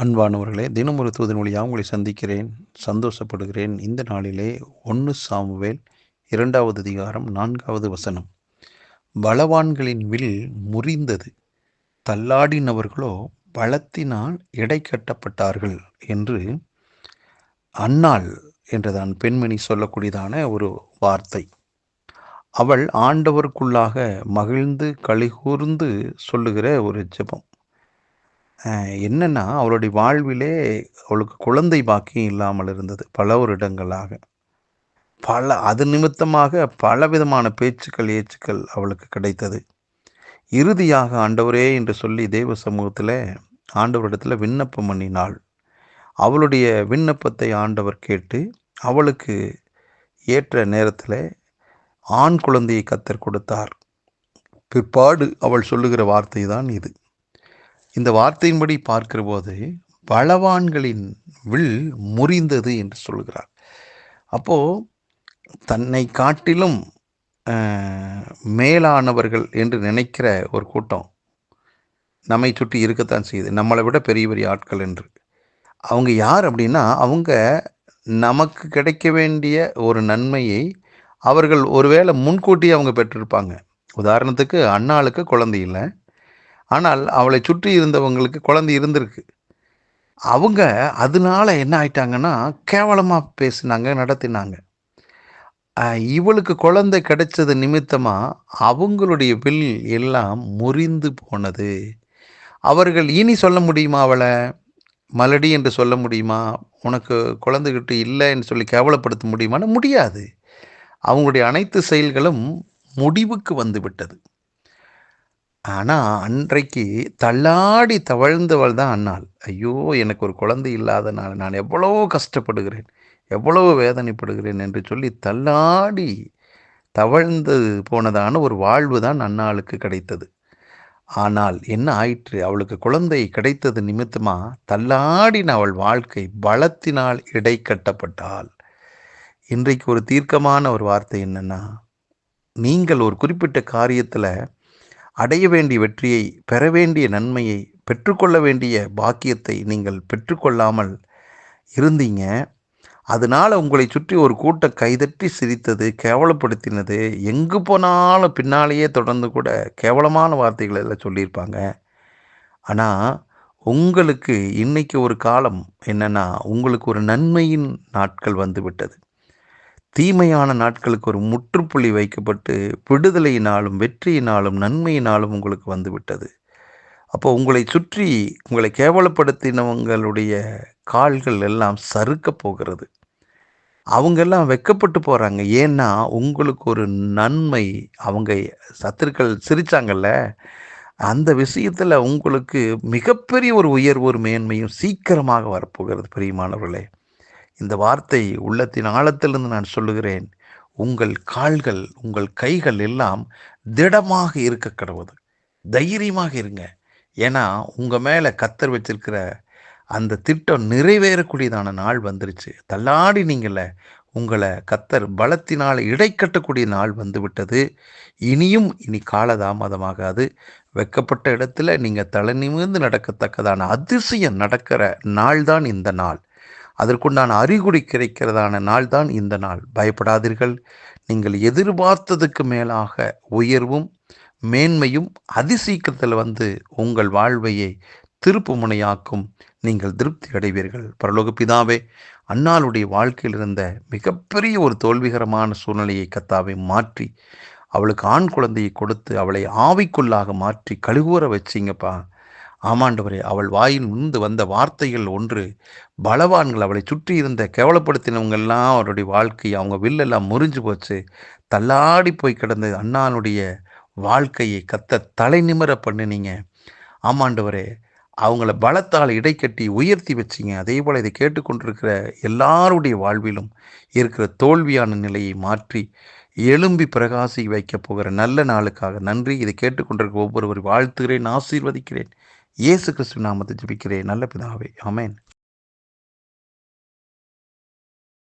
அன்பானவர்களே தினம் ஒரு தூதன் வழியாக உங்களை சந்திக்கிறேன் சந்தோஷப்படுகிறேன். இந்த நாளிலே ஒன்று சாமுவேல் இரண்டாவது அதிகாரம் நான்காவது வசனம். பலவான்களின் வில் முறிந்தது. தள்ளாடினவர்களோ பலத்தினால் எடை கட்டப்பட்டார்கள் என்று அன்னாள் என்றுதான் பெண்மணி சொல்லக்கூடியதான ஒரு வார்த்தை. அவள் ஆண்டவருக்குள்ளாக மகிழ்ந்து கலிகூர்ந்து சொல்லுகிற ஒரு ஜெபம். என்னென்னா அவளுடைய வாழ்விலே அவளுக்கு குழந்தை பாக்கியம் இல்லாமல் இருந்தது பல வருடங்களாக. பல அது நிமித்தமாக பல விதமான பேச்சுக்கள் ஏச்சுக்கள் அவளுக்கு கிடைத்தது. இறுதியாக ஆண்டவரே என்று சொல்லி தேவ சமூகத்தில் ஆண்டவரிடத்தில் விண்ணப்பம் பண்ணினாள். அவளுடைய விண்ணப்பத்தை ஆண்டவர் கேட்டு அவளுக்கு ஏற்ற நேரத்தில் ஆண் குழந்தையை கத்தர் கொடுத்தார். பிற்பாடு அவள் சொல்லுகிற வார்த்தை தான் இது. இந்த வார்த்தையின்படி பார்க்கிற போது பலவான்களின் வில் முறிந்தது என்று சொல்கிறார். அப்போது தன்னை காட்டிலும் மேலானவர்கள் என்று நினைக்கிற ஒரு கூட்டம் நம்மை சுற்றி இருக்கத்தான் செய்யுது. நம்மளை விட பெரிய பெரிய ஆட்கள் என்று. அவங்க யார் அப்படின்னா அவங்க நமக்கு கிடைக்க வேண்டிய ஒரு நன்மையை அவர்கள் ஒருவேளை முன்கூட்டி அவங்க பெற்றிருப்பாங்க. உதாரணத்துக்கு அண்ணாளுக்கு குழந்தை இல்லை. ஆனால் அவளை சுற்றி இருந்தவங்களுக்கு குழந்தை இருந்திருக்கு. அவங்க அதனால என்ன ஆயிட்டாங்கன்னா கேவலமாக பேசினாங்க நடத்தினாங்க. இவளுக்கு குழந்தை கிடைச்சது நிமித்தமாக அவங்களுடைய வில் எல்லாம் முறிந்து போனது. அவர்கள் இனி சொல்ல முடியுமா அவளை? மலடி என்று சொல்ல முடியுமா? உனக்கு குழந்தைகிட்ட இல்லைன்னு சொல்லி கேவலப்படுத்த முடியுமான்னு முடியாது. அவங்களுடைய அனைத்து செயல்களும் முடிவுக்கு வந்து விட்டது. ஆனால் அன்றைக்கு தள்ளாடி தவழ்ந்தவள் தான் அண்ணாள். ஐயோ எனக்கு ஒரு குழந்தை இல்லாதனால நான் எவ்வளோ கஷ்டப்படுகிறேன் எவ்வளவு வேதனைப்படுகிறேன் என்று சொல்லி தள்ளாடி தவழ்ந்து போனதான ஒரு வாழ்வு தான் அண்ணாளுக்கு கிடைத்தது. ஆனால் என்ன ஆயிற்று? அவளுக்கு குழந்தை கிடைத்தது நிமித்தமாக தள்ளாடின அவள் வாழ்க்கை பலத்தினால் இடை கட்டப்பட்டால் இன்றைக்கு ஒரு தீர்க்கமான ஒரு வார்த்தை என்னென்னா நீங்கள் ஒரு குறிப்பிட்ட காரியத்தில் அடைய வேண்டிய வெற்றியை பெற வேண்டிய நன்மையை பெற்றுக்கொள்ள வேண்டிய பாக்கியத்தை நீங்கள் பெற்றுக்கொள்ளாமல் இருந்தீங்க. அதனால் உங்களை சுற்றி ஒரு கூட்ட கைதட்டி சிரித்தது கேவலப்படுத்தினது எங்கு போனாலும் பின்னாலேயே தொடர்ந்து கூட கேவலமான வார்த்தைகள் எல்லாம் சொல்லியிருப்பாங்க. ஆனால் உங்களுக்கு இன்றைக்கி ஒரு காலம் என்னென்னா உங்களுக்கு ஒரு நன்மையின் நாட்கள் வந்துவிட்டது தீமையான நாட்களுக்கு ஒரு முற்றுப்புள்ளி வைக்கப்பட்டு விடுதலையினாலும் வெற்றியினாலும் நன்மையினாலும் உங்களுக்கு வந்துவிட்டது. அப்போ உங்களை சுற்றி உங்களை கேவலப்படுத்தினவங்களுடைய கால்கள் எல்லாம் சறுக்க போகிறது. அவங்கெல்லாம் வெக்கப்பட்டு போகிறாங்க ஏன்னா உங்களுக்கு ஒரு நன்மை அவங்க சத்துருக்கள் சிரித்தாங்கல்ல அந்த விஷயத்தில் உங்களுக்கு மிகப்பெரிய ஒரு உயர்வு ஒரு மேன்மையும் சீக்கிரமாக வரப்போகிறது பிரியமானவர்களே. இந்த வார்த்தை உள்ளத்தின் ஆழத்திலிருந்து நான் சொல்லுகிறேன் உங்கள் கால்கள் உங்கள் கைகள் எல்லாம் திடமாக இருக்க கடவுது. தைரியமாக இருங்க. ஏன்னா உங்கள் மேலே கத்தர் வச்சிருக்கிற அந்த திட்டம் நிறைவேறக்கூடியதான நாள் வந்துருச்சு. தள்ளாடி நீங்கள உங்களை கத்தர் பலத்தினால் இடை கட்டக்கூடிய நாள் வந்து விட்டது இனியும் இனி காலதாமதமாகாது. வெக்கப்பட்ட இடத்துல நீங்கள் தலை நிமிர்ந்து நடக்கத்தக்கதான அதிசயம் நடக்கிற நாள் தான் இந்த நாள். அதற்குண்டான அறிகுறி கிடைக்கிறதான நாள் தான் இந்த நாள். பயப்படாதீர்கள். நீங்கள் எதிர்பார்த்ததுக்கு மேலாக உயர்வும் மேன்மையும் அதிசீக்கிரத்தில் வந்து உங்கள் வாழ்வையை திருப்பு முனையாக்கும் நீங்கள் திருப்தி அடைவீர்கள். பரலோக பிதாவே அன்னாளுடைய வாழ்க்கையில் இருந்த மிகப்பெரிய ஒரு தோல்விகரமான சூழ்நிலையை கத்தாவை மாற்றி அவளுக்கு ஆண் குழந்தையை கொடுத்து அவளை ஆவிக்குள்ளாக மாற்றி கழுகுற வச்சிங்கப்பா. ஆமாண்டவரே அவள் வாயில் இருந்து வந்த வார்த்தைகள் ஒன்று பலவான்கள் அவளை சுற்றி இருந்த கேவலப்படுத்தினவங்கெல்லாம் அவருடைய வாழ்க்கை அவங்க வில்லெல்லாம் முறிஞ்சு போச்சு. தள்ளாடி போய் கிடந்த அண்ணானுடைய வாழ்க்கையை கத்த தலை நிமிர பண்ணினீங்க. ஆமாண்டவரே அவங்கள பலத்தால் இடைக்கட்டி உயர்த்தி வச்சிங்க. அதே போல் இதை கேட்டுக்கொண்டிருக்கிற எல்லாருடைய வாழ்விலும் இருக்கிற தோல்வியான நிலையை மாற்றி எழும்பி பிரகாசி வைக்கப் போகிற நல்ல நாளுக்காக நன்றி. இதை கேட்டுக்கொண்டிருக்கிற ஒவ்வொருவர் வாழ்த்துகிறேன் ஆசீர்வதிக்கிறேன். இயேசு கிறிஸ்து நாமத்தை ஜபிக்கிறேன். நல்ல பிதாவே. அமேன்